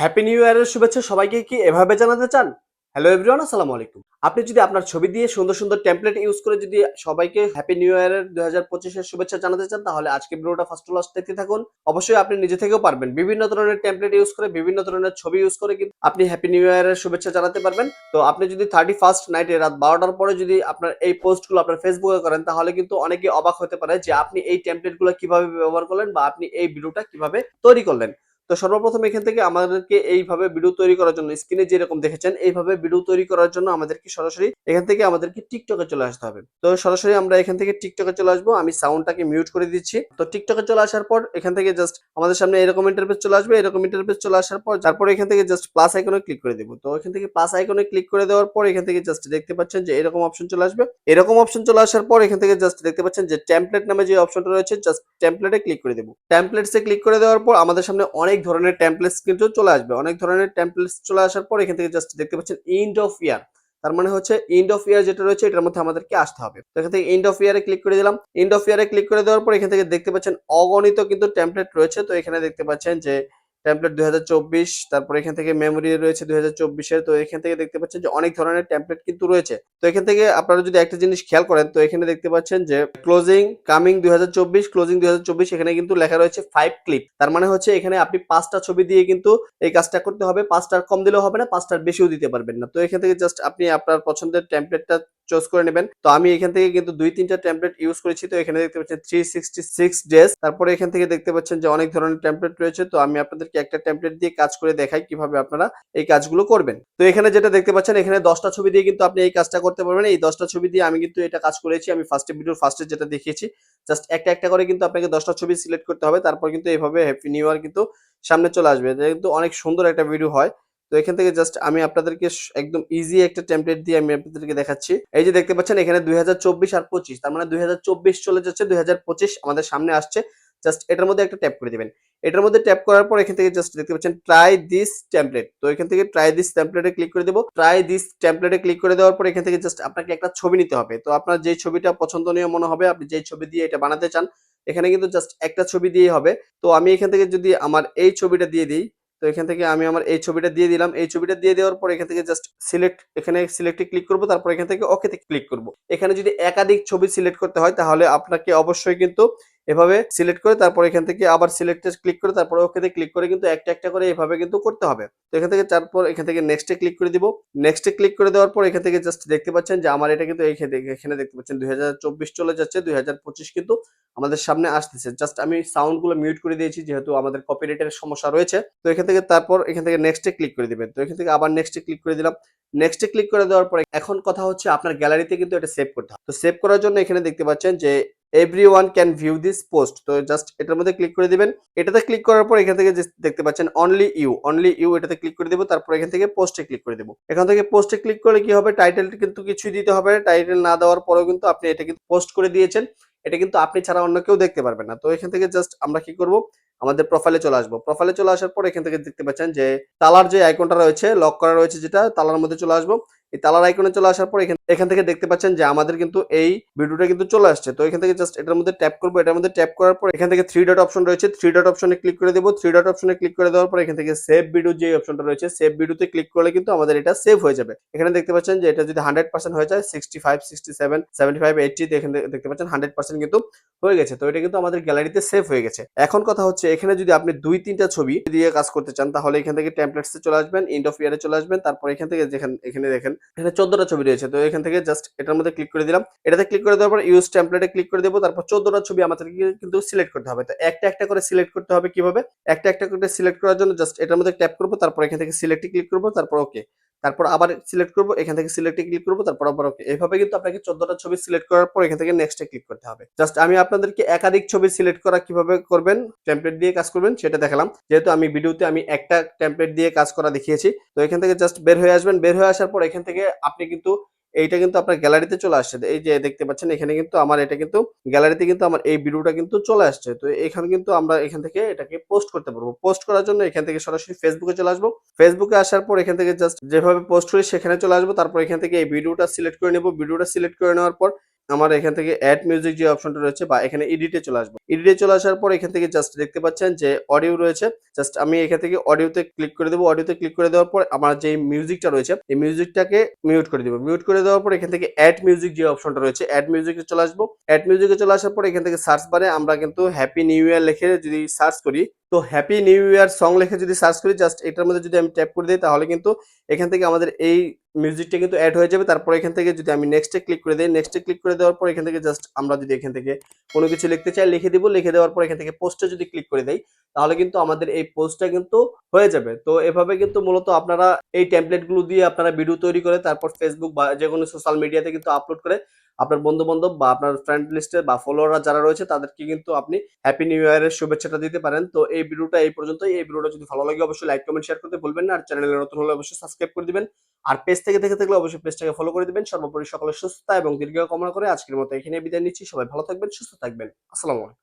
Happy new ইয়ারের শুভেচ্ছা সবাইকে কি এভাবে জানাতে চান? হ্যালো এভরিওয়ান আসসালামু আলাইকুম। আপনি যদি আপনার ছবি দিয়ে সুন্দর সুন্দর টেমপ্লেট ইউজ করে যদি সবাইকে হ্যাপি নিউ ইয়ারের দুই হাজার পঁচিশের শুভেচ্ছা জানাতে চান, তাহলে আজকে ভিডিওটা ফার্স্ট টু লাস্ট দেখতে থাকুন। অবশ্যই আপনি নিজে থেকেও পারবেন। বিভিন্ন ধরনের টেমপ্লেট ইউজ করে, বিভিন্ন ধরনের ছবি ইউজ করে কিন্তু আপনি হ্যাপি নিউ ইয়ারের শুভেচ্ছা জানাতে পারবেন। তো আপনি যদি থার্টি ফার্স্ট নাইটে রাত বারোটার পরে যদি আপনার এই পোস্টগুলো আপনার ফেসবুকে করেন, তাহলে কিন্তু অনেকে অবাক হতে পারে যে আপনি এই টেমপ্লেটগুলো কীভাবে ব্যবহার করলেন বা আপনি এই ভিডিওটা কীভাবে তৈরি করলেন। তো সর্বপ্রথম এখান থেকে আমাদেরকে এইভাবে ভিডিও তৈরি করার জন্য স্ক্রিনে যেরকম দেখেছেন, এইভাবে ভিডিও তৈরি করার জন্য আমাদেরকে সরাসরি এখান থেকে আমাদেরকে টিকটকে চলে আসতে হবে। তো সরাসরি আমরা এখান থেকে টিকটকে চলে আসব, আমি সাউন্ডটাকে মিউট করে দিচ্ছি। তো টিকটকে চলে আসার পর এখান থেকে জাস্ট আমাদের সামনে এরকম ইন্টারফেস চলে আসবে, এরকম ইন্টারফেস চলে আসার পর তারপর এখান থেকে জাস্ট প্লাস আইকনে ক্লিক করে দেবো। তো এখান থেকে প্লাস আইকনে ক্লিক করে দেওয়ার পর এখান থেকে জাস্ট দেখতে পাচ্ছেন যে এরকম অপশন চলে আসবে। এরকম অপশন চলে আসার পর এখান থেকে জাস্ট দেখতে পাচ্ছেন যে টেমপ্লেট নামে যে অপশনটা রয়েছে জাস্ট টেমপ্লেটে ক্লিক করে দেবো। টেমপ্লেটসে ক্লিক করে দেওয়ার পর আমাদের সামনে অনেক ধরনের ট্যাম্পলেটস কিন্তু চলে আসবে। অনেক ধরনের ট্যাম্পলেটস চলে আসার পর এখান থেকে জাস্ট দেখতে পাচ্ছেন এন্ড অফ ইয়ার তার মানে হচ্ছে এন্ড অফ ইয়ার যেটা রয়েছে, এটার মধ্যে আমাদেরকে আসতে হবে। তো এখান থেকে এন্ড অফ ইয়ারে ক্লিক করে দিলাম। এন্ড অফ ইয়ারে ক্লিক করে দেওয়ার পর এখান থেকে দেখতে পাচ্ছেন অগণিত কিন্তু টেমপ্লেট রয়েছে। তো এখানে দেখতে পাচ্ছেন যে টেমপ্লেট দুই তারপর এখান থেকে মেমোরি রয়েছে দুই হাজার তো এখান থেকে দেখতে পাচ্ছেন যে অনেক ধরনের টেমপ্লেট কিন্তু রয়েছে। তো এখান থেকে আপনারা যদি একটা জিনিস খেয়াল করেন, তো এখানে দেখতে পাচ্ছেন যে ক্লোজিং কামিং দুই হাজার চব্বিশ ক্লোজিং দুই এখানে কিন্তু লেখা রয়েছে ফাইভ ক্লিপ তার মানে হচ্ছে এখানে আপনি পাঁচটা ছবি দিয়ে কিন্তু এই কাজটা করতে হবে, পাঁচটার কম দিলেও হবে না, পাঁচটার বেশিও দিতে পারবেন না। তো এখান থেকে জাস্ট আপনি আপনার পছন্দের টেমপ্লেটটা চুজ করে নেবেন। তো আমি এখান থেকে কিন্তু দুই তিনটা টেমপ্লেট ইউজ করেছি, তো এখানে দেখতে পাচ্ছেন থ্রি ডেজ তারপরে এখান থেকে দেখতে পাচ্ছেন যে অনেক ধরনের টেমপ্লেট রয়েছে, তো আমি আপনাদেরকে একটা টেমপ্লেট দিয়ে কাজ করে দেখাই কীভাবে আপনারা এই কাজগুলো করবেন। তো এখানে যেটা দেখতে পাচ্ছেন, এখানে দশটা ছবি দিয়ে কিন্তু আপনি এই কাজটা করতে পারবেন। এই দশটা ছবি দিয়ে আমি কিন্তু এটা কাজ করেছি। আমি ফার্স্টে ভিডিওর ফার্স্টে যেটা দেখিয়েছি জাস্ট একটা একটা করে কিন্তু আপনাকে দশটা ছবি সিলেক্ট করতে হবে। তারপর কিন্তু এইভাবে হ্যাপি নিউ ইয়ার কিন্তু সামনে চলে আসবে। এটা কিন্তু অনেক সুন্দর একটা ভিডিও হয়। তো এখান থেকে জাস্ট আমি আপনাদেরকে একদম ইজি একটা টেমপ্লেট দিয়ে আমি আপনাদেরকে দেখাচ্ছি। এই যে দেখতে পাচ্ছেন, এখানে দুই হাজার চব্বিশ আর পঁচিশ, তার মানে দুই হাজার চব্বিশ চলে যাচ্ছে, দুই হাজার পঁচিশ আমাদের সামনে আসছে। জাস্ট এটার মধ্যে একটা ট্যাপ করে দিবেন। এটার মধ্যে ট্যাপ করার পর এখান থেকে জাস্ট দেখতে পাচ্ছেন ট্রাই দিস টেমপ্লেট তো এখান থেকে ট্রাই দিস টেমপ্লেটে ক্লিক করে দেবো। ট্রাই দিস টেমপ্লেটে ক্লিক করে দেওয়ার পর এখান থেকে জাস্ট আপনাকে একটা ছবি নিতে হবে। তো আপনার যে ছবিটা পছন্দনীয় মনে হবে, আপনি যে ছবি দিয়ে এটা বানাতে চান, এখানে কিন্তু জাস্ট একটা ছবি দিয়েই হবে। তো আমি এখান থেকে যদি আমার এই ছবিটা দিয়ে দিই, তো এখান থেকে আমি আমার এই ছবিটা দিয়ে দিলাম। এই ছবিটা দিয়ে দেওয়ার পর এখান থেকে জাস্ট সিলেক্ট এখানে সিলেক্টে ক্লিক করব। তারপর এখান থেকে ওকেতে ক্লিক করব। এখানে যদি একাধিক ছবি সিলেক্ট করতে হয়, তাহলে আপনাকে অবশ্যই কিন্তু এভাবে সিলেক্ট করে তারপর এখান থেকে আবার সিলেক্টে ক্লিক করে তারপর ওকেতে ক্লিক করে কিন্তু একটা একটা করে এভাবে কিন্তু করতে হবে। তো এখান থেকে তারপর এখান থেকে নেক্সটে ক্লিক করে দিব। নেক্সটে ক্লিক করে দেওয়ার পর এখান থেকে জাস্ট দেখতে পাচ্ছেন যে আমার এটা কিন্তু এখানে দেখতে পাচ্ছেন দুই হাজার চব্বিশ চলে যাচ্ছে, দুই হাজার পঁচিশ কিন্তু আমাদের সামনে আসতেছে। জাস্ট আমি সাউন্ডগুলো মিউট করে দিয়েছি যেহেতু আমাদের কপিরাইটের সমস্যা রয়েছে। তো এখান থেকে তারপর এখান থেকে নেক্সটে ক্লিক করে দিবেন। তো এখান থেকে আবার নেক্সটে ক্লিক করে দিলাম। নেক্সটে ক্লিক করে দেওয়ার পরে এখন কথা হচ্ছে আপনার গ্যালারিতে কিন্তু এটা সেভ করতে হবে। তো সেভ করার জন্য এখানে দেখতে পাচ্ছেন যে every one can view this post তো জাস্ট এটার মধ্যে ক্লিক করে দিবেন। এটাতে ক্লিক করার পর এখান থেকে দেখতে পাচ্ছেন অনলি ইউ অনলি ইউ এটাতে ক্লিক করে দেবো। তারপর এখান থেকে পোস্টে ক্লিক করে দেবো। এখান থেকে পোস্টে ক্লিক করলে কি হবে? টাইটেল কিন্তু কিছুই দিতে হবে টাইটেল না দেওয়ার পরেও কিন্তু আপনি এটা কিন্তু পোস্ট করে দিয়েছেন। এটা কিন্তু আপনি ছাড়া অন্য কেউ দেখতে পারবে না। তো এখান থেকে জাস্ট আমরা কি করব? আমাদের প্রোফাইলে চলে আসব। প্রোফাইলে চলে আসার পর এখান থেকে দেখতে পাচ্ছেন যে, তালার যে আইকনটা রয়েছে লক করা রয়েছে যেটা, তালার মধ্যে চলে আসব। এই তালার আইকনে চলে আসার পর এখান এখান থেকে দেখতে পাচ্ছেন যে আমাদের কিন্তু এই ভিডিওটা কিন্তু চলে আসছে। তো এখান থেকে জাস্ট এটার মধ্যে ট্যাপ করব। এটার মধ্যে ট্যাপ করার পর এখান থেকে থ্রি ডট অপশন রয়েছে। থ্রি ডট অপশনে ক্লিক করে দেবো। থ্রি ডট অপশনে ক্লিক করে দেওয়ার পর এখান থেকে সেভ ভিডিও যে অপশনটা রয়েছে সেভ ভিডিওতে ক্লিক করলে কিন্তু আমাদের এটা সেভ হয়ে যাবে। এখানে দেখতে পাচ্ছেন যে এটা যদি হান্ড্রেড পার্সেন্ট হয়ে যায় sixty five sixty seven seventy five eighty এখানে দেখতে পাচ্ছেন হান্ড্রেড পার্সেন্ট কিন্তু হয়ে গেছে। তো এটা কিন্তু আমাদের গ্যালারিতে সেভ হয়ে গেছে। এখন কথা হচ্ছে এখানে যদি আপনি দুই, তিনটা ছবি দিয়ে কাজ করতে চান, তাহলে এখান থেকে টেমপ্লেটসে চলে আসবেন ইন্ড অফ ইয়ারে চলে আসবেন। তারপর এখান থেকে যেখানে, এখানে দেখেন এখানে চোদ্দটা ছবি রয়েছে। তো এখান থেকে জাস্ট এটার মধ্যে ক্লিক করে দিলাম। এটাতে ক্লিক করে দেওয়ার পর ইউজ টেমপ্লেটে ক্লিক করে দেবো। তারপর চোদ্দটা ছবি আমাদেরকে কিন্তু সিলেক্ট করতে হবে। তো একটা একটা করে সিলেক্ট করতে হবে কীভাবে? একটা একটা করে সিলেক্ট করার জন্য জাস্ট এটার মধ্যে ট্যাপ করব। তারপর এখান থেকে সিলেক্টে ক্লিক করব। তারপর ওকে তারপর আবার সিলেক্ট করব, এখান থেকে সিলেক্টে ক্লিক করব, তারপর আবার ওকে এইভাবে কিন্তু আপনাকে চোদ্দটা ছবি সিলেক্ট করার পর এখান থেকে নেক্সটে ক্লিক করতে হবে। জাস্ট আমি আপনাদেরকে একাধিক ছবি সিলেক্ট করা কীভাবে করবেন টেমপ্লেট দিয়ে কাজ করবেন, সেটা দেখালাম। যেহেতু আমি ভিডিওতে আমি একটা টেমপ্লেট দিয়ে কাজ করা দেখিয়েছি, তো এখান থেকে জাস্ট বের হয়ে আসবেন। বের হয়ে আসার পর এখান থেকে আপনি কিন্তু এইটা কিন্তু আপনার গ্যালারিতে চলে আসছে। এই যে দেখতে পাচ্ছেন, এখানে কিন্তু আমার এটা কিন্তু গ্যালারিতে কিন্তু আমার এই ভিডিওটা কিন্তু চলে আসছে। তো এখানে কিন্তু আমরা এখান থেকে এটাকে পোস্ট করতে পারব। পোস্ট করার জন্য এখান থেকে সরাসরি ফেসবুকে চলে আসব। ফেসবুকে আসার পর এখান থেকে জাস্ট যেভাবে পোস্ট করি, সেখানে চলে আসব। তারপর এখান থেকে এই ভিডিওটা সিলেক্ট করে নেব। ভিডিওটা সিলেক্ট করে নেওয়ার পর আমার এখান থেকে অ্যাড মিউজিক যে অপশনটা রয়েছে বা এখানে এডিটে চলে আসব। এডিটে চলে আসার পর এখান থেকে জাস্ট দেখতে পাচ্ছেন যে অডিও রয়েছে। জাস্ট আমি এখান থেকে অডিওতে ক্লিক করে দেবো। অডিওতে ক্লিক করে দেওয়ার পর আমার যে মিউজিকটা রয়েছে, এই মিউজিকটাকে মিউট করে দেবো। মিউট করে দেওয়ার পর এখান থেকে অ্যাড মিউজিক যে অপশনটা রয়েছে অ্যাড মিউজিকে চলে আসব। অ্যাড মিউজিকে চলে আসার পর এখান থেকে সার্চ বারে আমরা কিন্তু হ্যাপি নিউ ইয়ার লিখে যদি সার্চ করি তো হ্যাপি নিউ ইয়ার সং লিখে যদি সার্চ করি জাস্ট এটার মধ্যে যদি আমি ট্যাপ করে দিই, তাহলে কিন্তু এখান থেকে আমাদের এই মিউজিকটা কিন্তু অ্যাড হয়ে যাবে। তারপর এখান থেকে যদি আমি নেক্সটে ক্লিক করে দিই নেক্সটে ক্লিক করে দেওয়ার পর এখান থেকে জাস্ট আমরা যদি এখান থেকে কোনো কিছু লিখতে চাই, লিখে দিব। লিখে দেওয়ার পর এখান থেকে পোস্টে যদি ক্লিক করে দেই, তাহলে কিন্তু আমাদের এই পোস্টটা কিন্তু হয়ে যাবে। তো এভাবে কিন্তু মূলত আপনারা এই টেমপ্লেটগুলো দিয়ে আপনারা ভিডিও তৈরি করে, তারপর ফেসবুক বা যে কোনো সোশ্যাল মিডিয়াতে কিন্তু আপলোড করে আপনার বন্ধু বান্ধব বা আপনার ফ্রেন্ড লিস্টে বা ফলোয়াররা যারা রয়েছে, তাদেরকে কিন্তু আপনি হ্যাপি নিউ ইয়ারের শুভেচ্ছাটা দিতে পারেন। তো এই ভিডিওটা এই পর্যন্ত এই ভিডিওটা যদি ভালো লাগে, অবশ্যই লাইক কমেন্ট শেয়ার করতে ভুলবেন না। আর চ্যানেলে নতুন হলে অবশ্যই সাবস্ক্রাইব করে দিবেন। আর পেজ থেকে দেখে থাকলে অবশ্যই পেজটাকে ফলো করে দিবেন। সর্বোপরি সকলে সুস্থতা এবং দীর্ঘ কামনা করে আজকের মতো এখানে বিদায় নিচ্ছি। সবাই ভালো থাকবেন, সুস্থ থাকবেন। আসসালামু আলাইকুম।